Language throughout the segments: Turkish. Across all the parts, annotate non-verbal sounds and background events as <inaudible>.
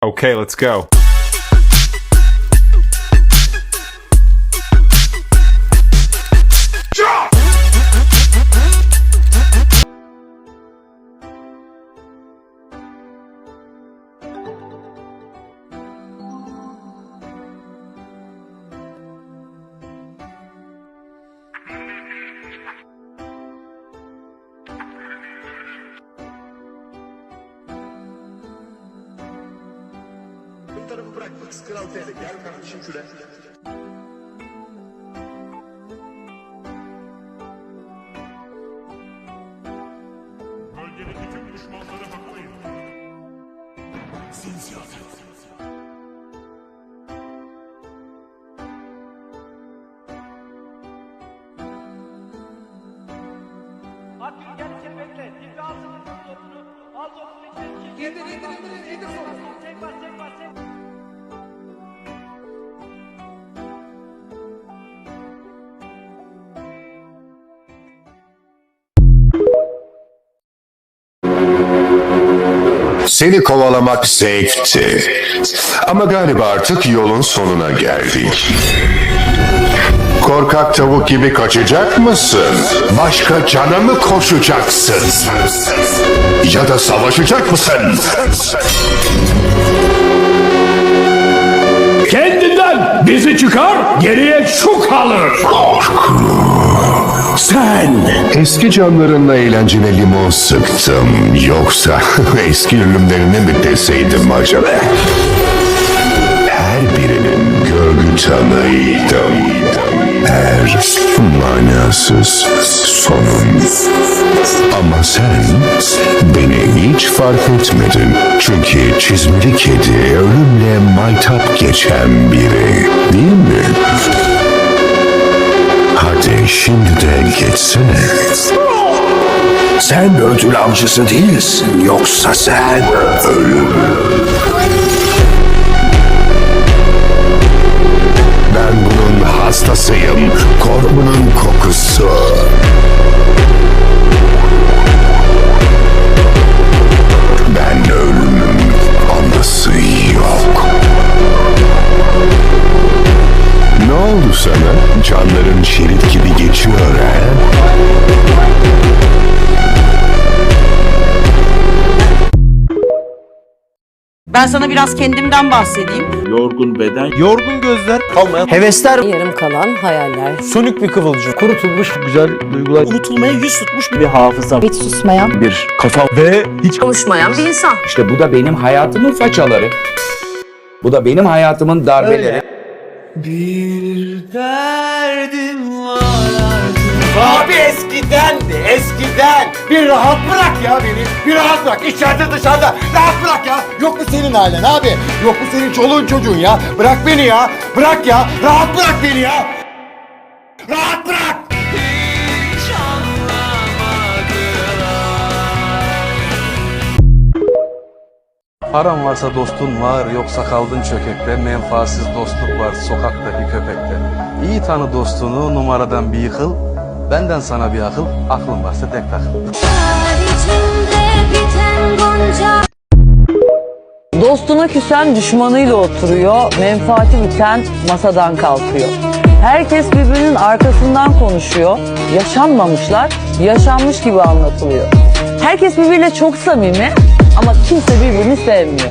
Okay, let's go. Bu tarafı bırak. Fıks Kral TL. Gel kardeşim şuraya. Bölgedeki tüm düşmanlara bakmayın. Sinsiyafet. Akgül gel içeri bekle. Dilbi alsın. Al dopunu içeri çek. İndir indir indir indir sonra. Çek bas çek bas Seni kovalamak zevkti. Ama galiba artık yolun sonuna geldik. Korkak tavuk gibi kaçacak mısın? Başka cana mı koşacaksın? Ya da savaşacak mısın? Bizi çıkar, geriye şu kalır. Sen Eski canlarınla eğlencene limon sıktım. Yoksa <laughs> eski ölümlerine mi deseydim acaba? Her birinin görgü tanıydım. Her manasız sonum. Ama sen beni hiç fark etmedin. Çünkü çizmeli kedi ölümle maytap geçen biri. Değil mi? Hadi şimdi de geçsene. sen ödül avcısı değilsin. Yoksa sen ölüm. Ben sana biraz kendimden bahsedeyim. yorgun beden, Yorgun gözler, Hevesler, Yarım kalan hayaller. sönük bir kıvılcım, kurutulmuş güzel duygular unutulmaya yüz tutmuş bir hafıza, Hiç susmayan, bir kafa ve hiç konuşmayan bir insan. İşte bu da benim hayatımın façaları. Bu da benim hayatımın darbeleri. Abi eskiden de eskiden. Bir rahat bırak ya beni. Bir rahat bırak. İçeride dışarıda. Rahat bırak ya. Yok mu senin ailen abi? Yok mu senin çoluğun çocuğun ya? Bırak beni ya. Bırak ya. Rahat bırak beni ya. Rahat bırak. Paran varsa dostun var, yoksa kaldın çökekte. Menfaatsiz dostluk var sokaktaki köpekte. İyi tanı dostunu numaradan bir yıkıl. Benden sana bir akıl, aklın varsa tek takıl. Dostuna küsen düşmanıyla oturuyor, menfaati biten masadan kalkıyor. Herkes birbirinin arkasından konuşuyor. Yaşanmamışlar, yaşanmış gibi anlatılıyor. Herkes birbiriyle çok samimi ama kimse birbirini sevmiyor.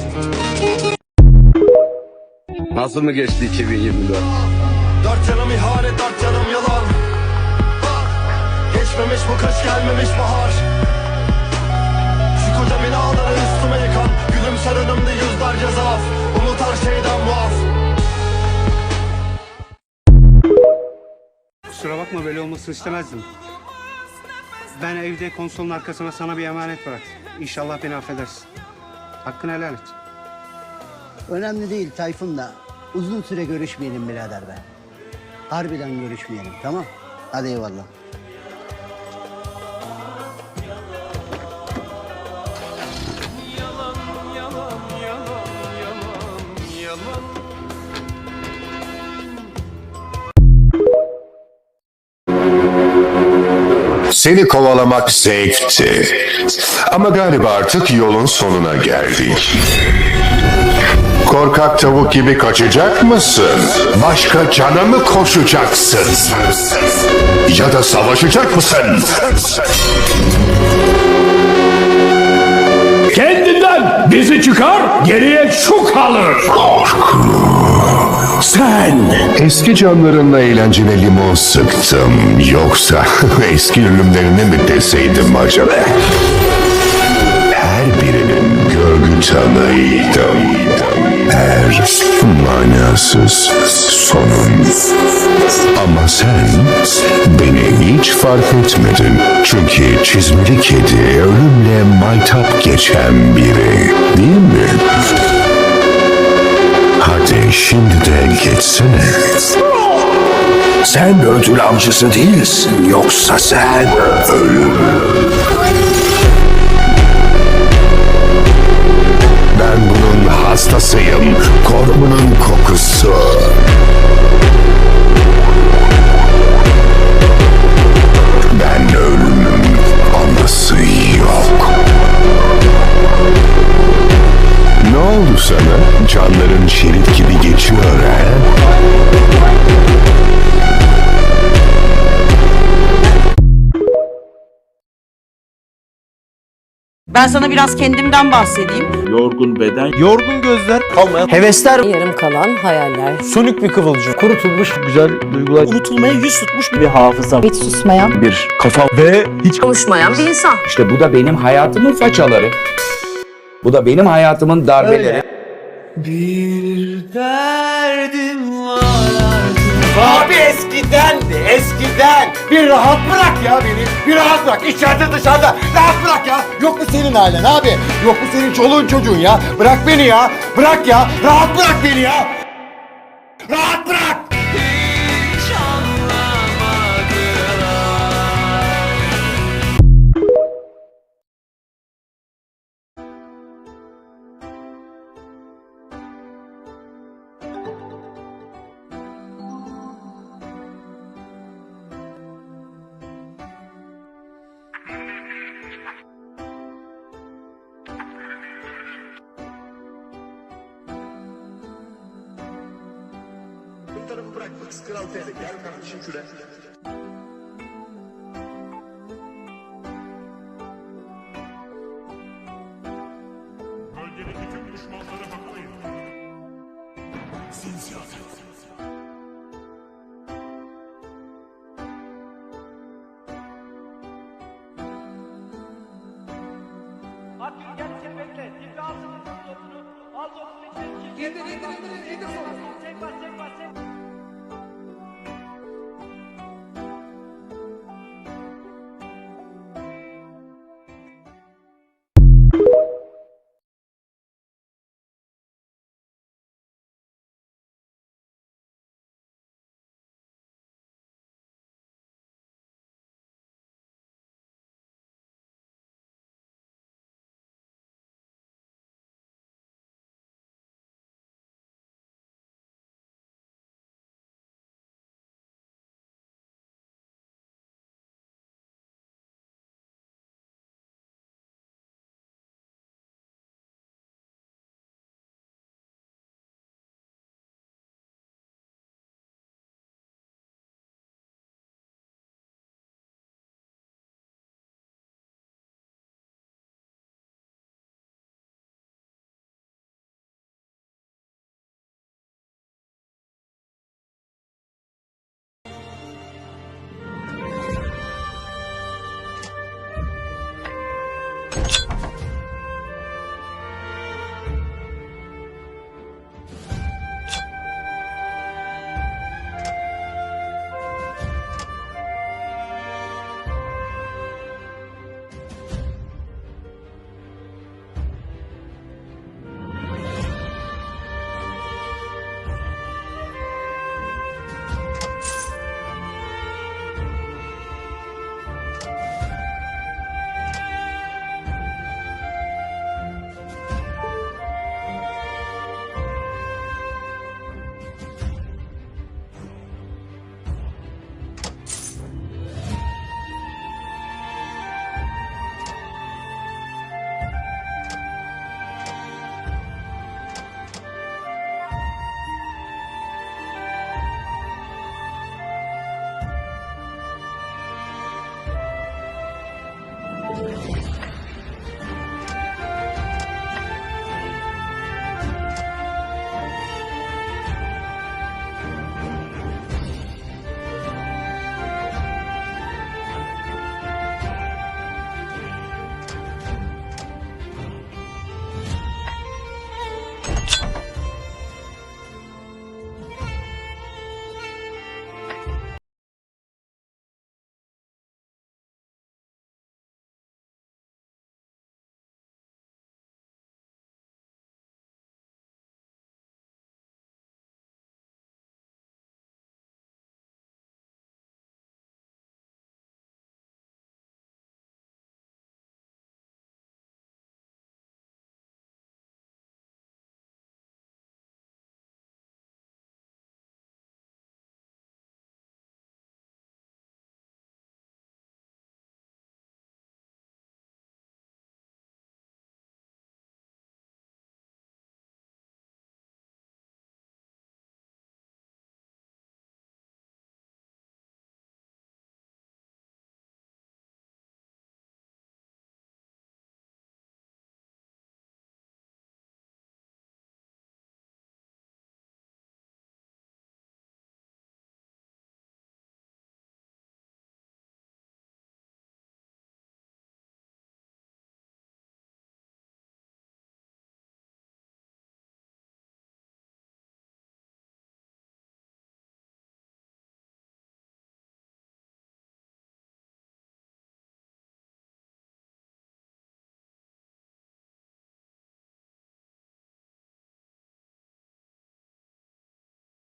Nasıl mı geçti 2024? Dört yanım ihanet, dört yanım yalan. Geçmemiş bu kış, gelmemiş bahar. Şu koca binaları üstüme yıkan. Gülümser önümde yüzlerce zaaf. Umut her şeyden muaf. Kusura bakma böyle olmasını istemezdim. Ben evde konsolun arkasına sana bir emanet bıraktım. İnşallah beni affedersin. Hakkını helal et. Önemli değil Tayfun da. Uzun süre görüşmeyelim birader be. Harbiden görüşmeyelim tamam? Hadi eyvallah. Seni kovalamak zevkti. Ama galiba artık yolun sonuna geldik. korkak tavuk gibi kaçacak mısın? Başka cana mı koşacaksın? Ya da savaşacak mısın? Kendinden bizi çıkar, geriye şu kalır. Sen Eski canlarınla eğlenceli limon sıktım. Yoksa <laughs> eski ölümlerini mi deseydim acaba? Her birinin görgü tanıydım. Her manasız sonun. Ama sen beni hiç fark etmedin. Çünkü çizmeli kedi ölümle maytap geçen biri. Değil mi? Şimdi de geçsene. Sen ödül avcısı değilsin. Yoksa sen ölüm. Ben bunun hastasıyım. Korkunun kokusu. Ha? Ben sana biraz kendimden bahsedeyim. Yorgun beden, Yorgun gözler. kalmayan Hevesler. Yarım kalan hayaller. Sönük bir kıvılcım. Kurutulmuş güzel duygular. unutulmaya yüz tutmuş bir hafıza. Hiç susmayan, Bir kafa ve hiç konuşmayan bir insan. İşte bu da benim hayatımın façaları. Bu da benim hayatımın darbeleri. Abi eskiden de eskiden. Bir rahat bırak ya beni. Bir rahat bırak. İçeride dışarıda. Rahat bırak ya. Yok mu senin ailen abi? Yok mu senin çoluğun çocuğun ya? Bırak beni ya. Bırak ya. Rahat bırak beni ya. Rahat bırak. Bölgedeki tüm düşmanları haklayın. Akgün gel içeri bekle. Tipi alsın dosunu. Al dosunu içeri. çek. İndir indir indir indir sonra. Çek bas you